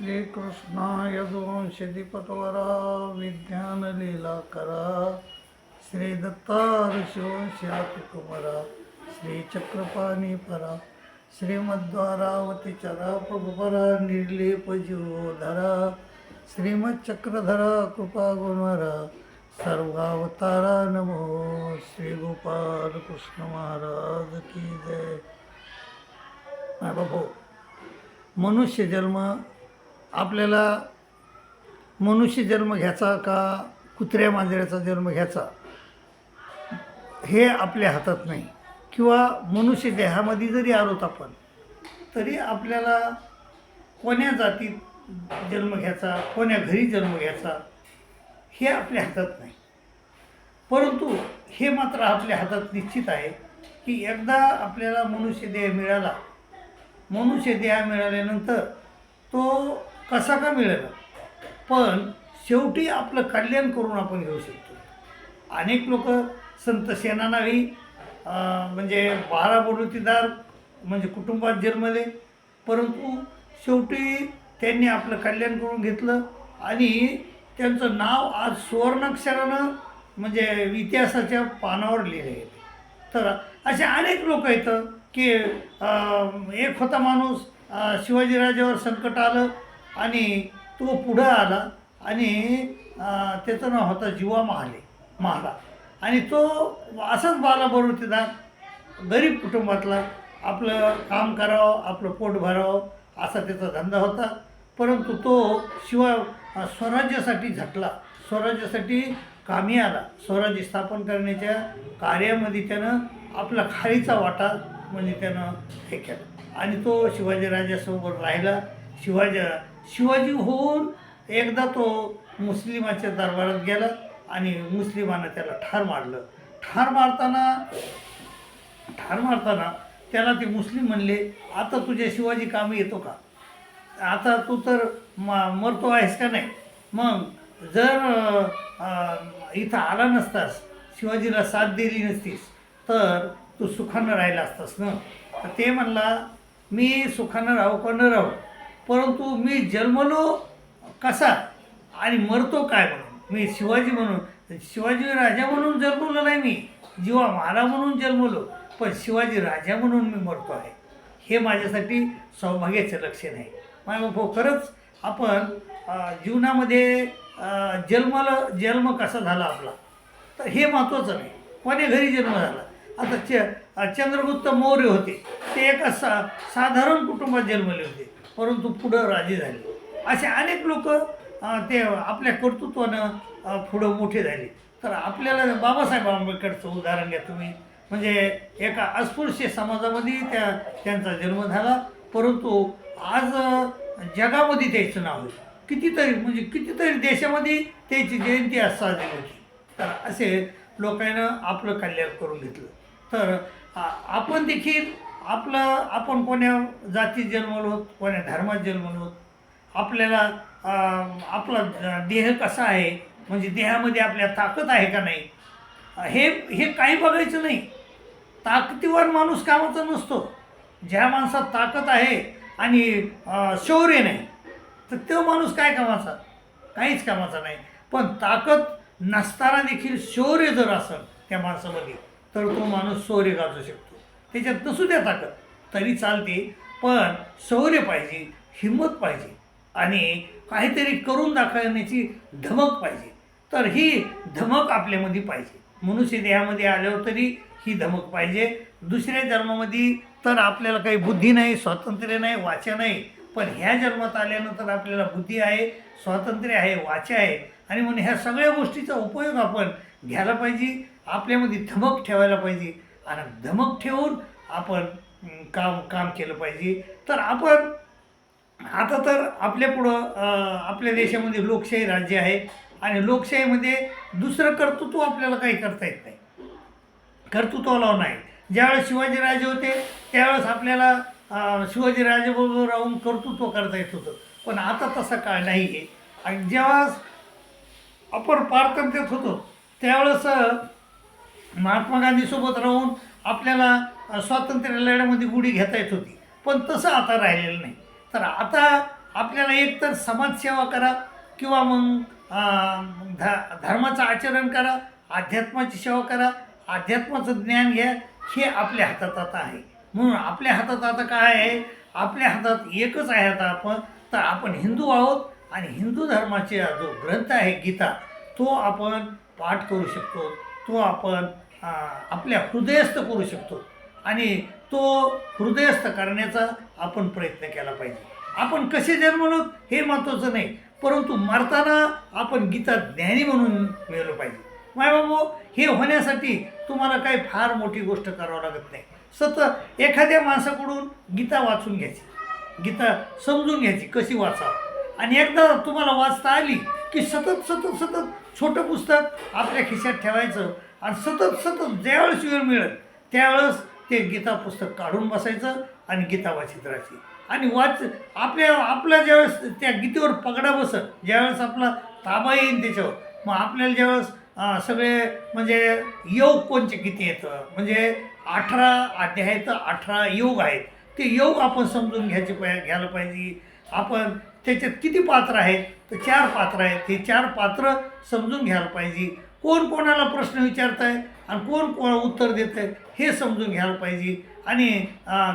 श्रीकृष्ण यदुवंशधिपटवरा विज्ञानलीला करा श्री दत्तार शिवशाकुमारा परा श्रीमद्वारावती चरा प्रभुपरा निर्लेप जीवोधरा श्रीमच्चक्रधरा कृपा गुणवरा सर्वावतारा नमो श्री गोपाल कृष्ण महाराज की जय। नाही मनुष्य जन्म आपल्याला मनुष्य जन्म घ्यायचा का कुत्र्या मांजऱ्याचा जन्म घ्यायचा हे आपल्या हातात नाही. किंवा मनुष्य देहामध्ये जरी आलोत आपण तरी आपल्याला कोण्या जातीत जन्म घ्यायचा कोण्या घरी जन्म घ्यायचा हे आपल्या हातात नाही. परंतु हे मात्र आपल्या हातात निश्चित आहे की एकदा आपल्याला मनुष्य देह मिळाला मनुष्य देह मिळाल्यानंतर तो कसा का मिळेल पण शेवटी आपलं कल्याण करून आपण घेऊ शकतो. अनेक लोक संत सेनानाही म्हणजे बारा बडुतीदार म्हणजे कुटुंबात जन्मले. परंतु शेवटी त्यांनी आपलं कल्याण करून घेतलं आणि त्यांचं नाव आज सुवर्णाक्षरानं म्हणजे इतिहासाच्या पानावर लिहिले गेले. तर असे अनेक लोक आहेत की एक होता माणूस शिवाजीराजेवर संकट आलं आणि तो पुढं आला आणि त्याचं नाव होतं जीवा महाले महाला आणि तो असंच बाला बरोतीदार गरीब कुटुंबातला आपलं काम करावं आपलं पोट भरावं असा त्याचा धंदा होता. परंतु तो शिवाय स्वराज्यासाठी झटला. स्वराज्यासाठी कामी आला. स्वराज्य स्थापन करण्याच्या कार्यामध्ये त्यानं आपला खारीचा वाटा म्हणजे त्यानं हे केलं. आणि तो शिवाजीराजासोबत राहिला. शिवाजी शिवाजी होऊन एकदा तो मुस्लिमाच्या दरबारात गेला आणि मुस्लिमानं त्याला ठार मारलं. ठार मारताना ठार मारताना त्याला ते मुस्लिम म्हणले आता तुझ्या शिवाजी कामी येतो का? आता तू तर म मरतो आहेस का नाही? मग जर इथं आला नसतास शिवाजीला साथ दिली नसतीस तर तू सुखानं राहिला असतास ना? तर ते म्हणला मी सुखानं राहू का न राहू? परंतु मी जन्मलो कसा आणि मरतो काय म्हणून? मी शिवाजी म्हणून शिवाजी राजा म्हणून जन्मलो नाही मी. जीवा माला म्हणून जन्मलो पण शिवाजी राजा म्हणून मी मरतो आहे. हे माझ्यासाठी सौभाग्याचं लक्षण आहे. माझ्या भाऊ हो, खरंच आपण जीवनामध्ये अ, जन्माला जन्म कसा झाला आपला? तर हे महत्त्वाचं नाही. कोणी घरी जन्म झाला? आता च चंद्रगुप्त मौर्य होते. ते एका सा साधारण कुटुंबात जन्मले होते. परंतु पुढं राजे झाले. असे अनेक लोक ते आपल्या कर्तृत्वानं पुढं मोठे झाले. तर आपल्याला बाबासाहेब आंबेडकरचं उदाहरण घ्या तुम्ही. म्हणजे एका अस्पृश्य समाजामध्ये त्या त्यांचा जन्म झाला. परंतु आज जगामध्ये त्याचं नाव आहे. कितीतरी म्हणजे कितीतरी देशामध्ये त्याची जयंती आज साजरी होती. तर असे लोकांना आपलं कल्याण करून घेतलं. तर आपण देखील आपलं आपण कोण्या जातीत जन्मलो आहोत, कोण्या धर्मात जन्मलो आहोत, आपल्याला आपला देह कसा आहे म्हणजे देहामध्ये आपल्या ताकद आहे का नाही हे हे काही बघायचं नाही. ताकदीवर माणूस कामाचा नसतो. ज्या माणसात ताकद आहे आणि शौर्य नाही तर तो माणूस काय कामाचा? काहीच कामाचा नाही. पण ताकद नसताना देखील शौर्य जर असेल त्या माणसामध्ये तर तो माणूस शौर्य गाजू शकतो. त्याच्यात नसू द्या ताकद. तरी चालते पण शौर्य पाहिजे हिंमत पाहिजे आणि काहीतरी करून दाखवण्याची धमक पाहिजे. तर ही धमक आपल्यामध्ये पाहिजे. मनुष्य देहामध्ये आल्यावर तरी ही धमक पाहिजे. दुसऱ्या जन्मामध्ये तर आपल्याला काही बुद्धी नाही स्वातंत्र्य नाही वाचा नाही. पण ह्या जन्मात आल्यानंतर आपल्याला बुद्धी आहे स्वातंत्र्य आहे वाचा आहे. आणि म्हणून ह्या सगळ्या गोष्टीचा उपयोग आपण घ्यायला पाहिजे आपल्यामध्ये धमक ठेवायला पाहिजे. आणि धमक ठेवून आपण काम काम केलं पाहिजे. तर आपण आता तर आपल्या पुढं आपल्या देशामध्ये लोकशाही राज्य आहे आणि लोकशाहीमध्ये दुसरं कर्तृत्व आपल्याला काही करता येत नाही. कर्तृत्वाला नाही. ज्यावेळेस शिवाजीराजे होते त्यावेळेस आपल्याला अं, शिवाजीराजेबरोबर राहून कर्तृत्व करता येत होतं. पण आता तसा काळ नाही आहे आणि जेव्हा आपण पारतंत्र्यात होतो त्यावेळेस महात्मा गांधीसोबत राहून आपल्याला स्वातंत्र्य लढ्यामध्ये गुढी घेता येत होती. पण तसं आता राहिलेलं नाही. तर आता आपल्याला एकतर समाजसेवा करा किंवा मग ध धर्माचं आचरण करा अध्यात्माची सेवा करा अध्यात्माचं ज्ञान घ्या हे आपल्या हातात आता आहे. म्हणून आपल्या हातात आता काय आहे? आपल्या हातात एकच आहे आता आपण. तर आपण हिंदू आहोत आणि हिंदू धर्माचे जो ग्रंथ आहे गीता तो आपण पाठ करू शकतो. तो आपण आपल्या हृदयस्थ करू शकतो. आणि तो हृदयस्थ करण्याचा आपण प्रयत्न केला पाहिजे. आपण कसे जन्मलो हे महत्त्वाचं नाही परंतु मरताना आपण गीता ज्ञानी म्हणून मिळलो पाहिजे. माय बाबू हे होण्यासाठी तुम्हाला काही फार मोठी गोष्ट करावं लागत नाही. सतत एखाद्या माणसाकडून गीता वाचून घ्यायची. गीता समजून घ्यायची कशी वाचावं. आणि एकदा तुम्हाला वाचता आली की सतत सतत सतत छोटं पुस्तक आपल्या खिशात ठेवायचं आणि सतत सतत ज्यावेळेस वेळ मिळेल त्यावेळेस ते गीता पुस्तक काढून बसायचं आणि गीता वाचित राहायची. आणि वाच आपल्या आपल्या ज्यावेळेस त्या गीतेवर पगडा बसत ज्यावेळेस आपला ताबा येईल त्याच्यावर मग आपल्याला ज्यावेळेस सगळे म्हणजे योग कोणचे किती येतं? म्हणजे अठरा अध्याय तर अठरा योग आहेत. ते योग आपण समजून घ्यायचे पाय घ्यायला पाहिजे. आपण त्याच्यात किती पात्र आहेत? तर चार पात्र आहेत. हे चार पात्र समजून घ्यायला पाहिजे. कोण कोणाला प्रश्न विचारत आहे आणि कोण कोण उत्तर देत आहे हे समजून घ्यायला पाहिजे. आणि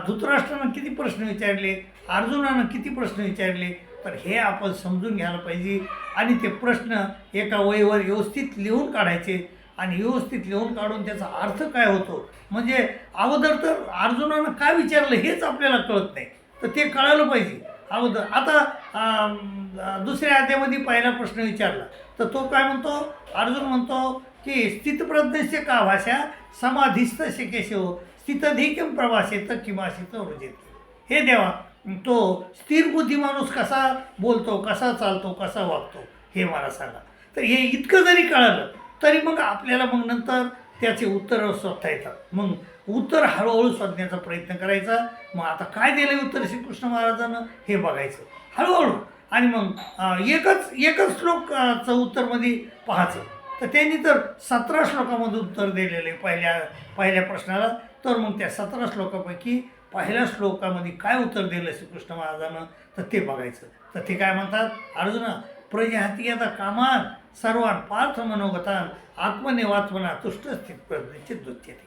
धृतराष्ट्रानं किती प्रश्न विचारले अर्जुनानं किती प्रश्न विचारले तर हे आपण समजून घ्यायला पाहिजे. आणि ते प्रश्न एका वहीवर व्यवस्थित लिहून काढायचे. आणि व्यवस्थित लिहून काढून त्याचा अर्थ काय होतो? म्हणजे अगोदर तर अर्जुनानं काय विचारलं हेच आपल्याला कळत नाही. तर ते कळायला पाहिजे. अगोदर. आता दुसऱ्या अध्यामध्ये पहिला प्रश्न विचारला. तर तो काय म्हणतो? अर्जुन म्हणतो की स्थितप्रज्ञस्य का भाषा समाधीस्थ शिकेशो स्थितधिकम प्रवासेत किमाशित वृजित हे देवा तो स्थिर बुद्धी माणूस कसा बोलतो कसा चालतो कसा वागतो हे मला सांगा. तर हे इतकं जरी कळालं तरी मग आपल्याला मग नंतर त्याचे उत्तर शोधता येतात. मग उत्तर हळूहळू शोधण्याचा प्रयत्न करायचा. मग आता काय दिलं उत्तर श्रीकृष्ण महाराजानं? हे बघायचं. हळूहळू. आणि मग एकच एकच श्लोकचं उत्तरमध्ये पाहायचं. तर त्यांनी तर सतरा श्लोकामध्ये उत्तर दिलेलं आहे पहिल्या पहिल्या प्रश्नाला. तर मग त्या सतरा श्लोकापैकी पहिल्या श्लोकामध्ये काय उत्तर दिलं श्रीकृष्ण महाराजानं? तर ते बघायचं. तर ते काय म्हणतात? अर्जुना प्रजाती आता कामात. सर्वान पार्थ मनोगतान आत्मने तुष्टस्थित तुष्ट स्थित दुत्यते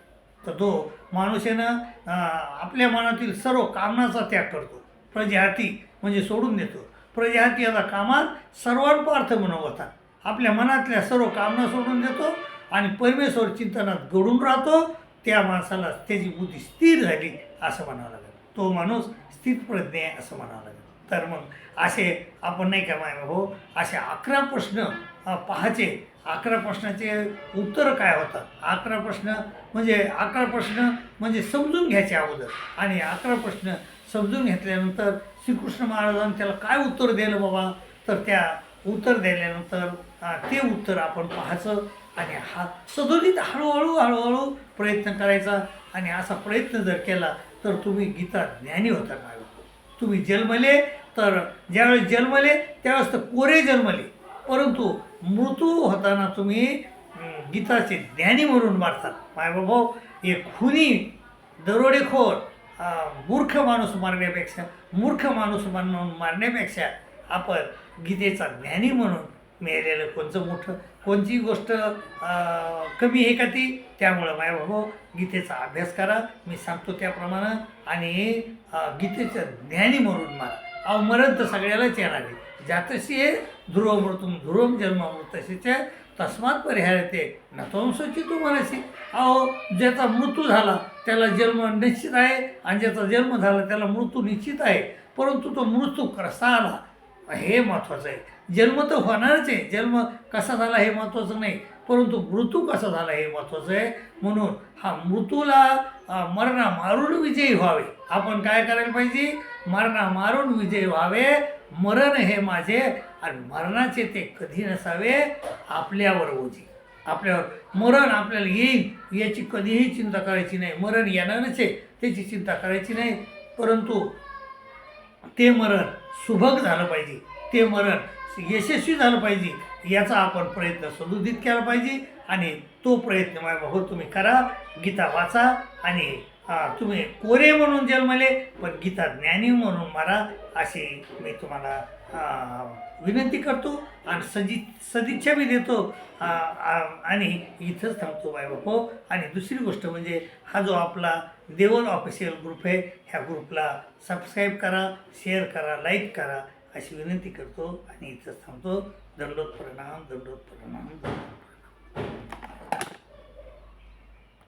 तर तो माणूसेनं आपल्या मनातील सर्व कामनाचा त्याग करतो. प्रजाती म्हणजे सोडून देतो. प्रजाती याचा कामात सर्वांपार्थ मनोगतान आपल्या मनातल्या सर्व कामना सोडून देतो आणि परमेश्वर चिंतनात घडून राहतो. त्या माणसाला त्याची बुद्धी स्थिर झाली असं म्हणावं लागेल. तो माणूस स्थितप्रज्ञ आहे असं म्हणावं लागेल. तर मग असे आपण नाही का माय हो असे अकरा प्रश्न पाहायचे. अकरा प्रश्नाचे उत्तर काय होतात? अकरा प्रश्न म्हणजे अकरा प्रश्न म्हणजे समजून घ्यायचे अगोदर. आणि अकरा प्रश्न समजून घेतल्यानंतर श्रीकृष्ण महाराजांनी त्याला काय उत्तर दिलं बाबा? तर त्या उत्तर दिल्यानंतर ते उत्तर आपण पाहायचं आणि हा सदोदित हळूहळू हळूहळू प्रयत्न करायचा. आणि असा प्रयत्न जर केला तर तुम्ही गीता ज्ञानी होता काय तुम्ही जन्मले तर ज्यावेळेस जन्मले त्यावेळेस तर कोरे जन्मले. परंतु मृत्यू होताना तुम्ही गीताचे ज्ञानी म्हणून मारतात. मायबाबा एक खुनी दरोडेखोर मूर्ख माणूस मारण्यापेक्षा मूर्ख माणूस म्हणून मारण्यापेक्षा आपण गीतेचा ज्ञानी म्हणून मिळालेलं कोणचं मोठं? कोणची गोष्ट कमी आहे का ती? त्यामुळं माय भाऊ गीतेचा अभ्यास करा. मी सांगतो त्याप्रमाणे. आणि गीतेचं ज्ञानी म्हणून मारा. अहो मरण तर सगळ्यालाच येणार आहे. जातशी आहे ध्रुव मृतून ध्रुवम जन्म तसेच तस्मात परिहार येते तंसची तू म्हणायची अहो ज्याचा मृत्यू झाला त्याला जन्म निश्चित आहे आणि ज्याचा जन्म झाला त्याला मृत्यू निश्चित आहे. परंतु तो मृत्यू कसा आला हे महत्त्वाचं आहे. जन्म तर होणारच आहे. जन्म कसा झाला हे महत्त्वाचं नाही. परंतु मृत्यू कसा झाला हे महत्त्वाचं आहे. म्हणून हा मृत्यूला मरणा मारून विजयी व्हावे. आपण काय करायला पाहिजे? मरणा मारून विजयी व्हावे. मरण हे माझे आणि मरणाचे ते कधी नसावे? आपल्यावर ओझे. आपल्यावर मरण आपल्याला येईल याची कधीही चिंता करायची नाही. मरण येणारच आहे त्याची चिंता करायची नाही. परंतु ते मरण सुभग झालं पाहिजे. ते मरण यशस्वी झालं पाहिजे याचा आपण प्रयत्न सदुदित केला पाहिजे आणि तो प्रयत्न माझ्या भाऊ तुम्ही करा गीता वाचा आणि तुम्ही कोरे म्हणून जन्मले पण गीता ज्ञानी म्हणून मारा अशी मी तुम्हाला विनंती करतो आणि सजी सदिच्छा बी देतो. आणि इथंच थांबतो बाय बापो. आणि दुसरी गोष्ट म्हणजे हा जो आपला देवल ऑफिशियल ग्रुप आहे ह्या ग्रुपला सबस्क्राईब करा शेअर करा लाईक करा अशी विनंती करतो. आणि इथंच थांबतो. दंडोत परिणाम दंडोत परिणाम दंडोत